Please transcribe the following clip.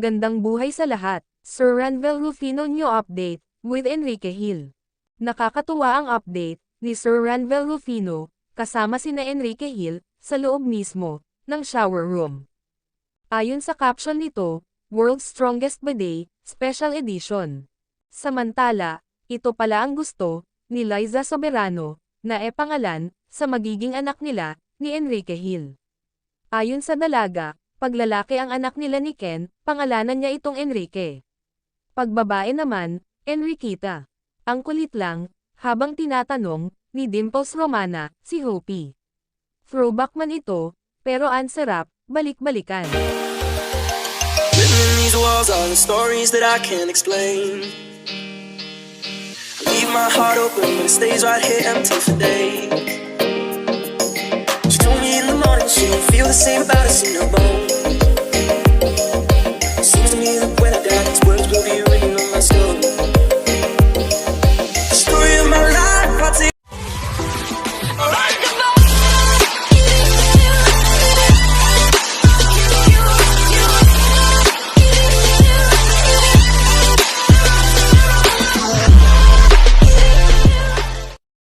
Magandang buhay sa lahat. Sir Ranvel Rufino New Update, with Enrique Hill. Nakakatuwa ang update, ni Sir Ranvel Rufino, kasama sina Enrique Hill, sa loob mismo, ng shower room. Ayon sa caption nito, World's Strongest Bidet, Special Edition. Samantala, ito pala ang gusto, ni Liza Soberano, na e pangalan, sa magiging anak nila, ni Enrique Hill. Ayon sa dalaga, paglalaki ang anak nila ni Ken, pangalanan niya itong Enrique. Pagbabae naman, Enriquita. Ang kulit lang, habang tinatanong, ni Dimples Romana, si Hopi. Throwback man ito, pero ang sarap, balik-balikan. Walls are the stories that I can't explain. I leave my heart open, but it stays right here empty for days. She don't feel the same about us no more.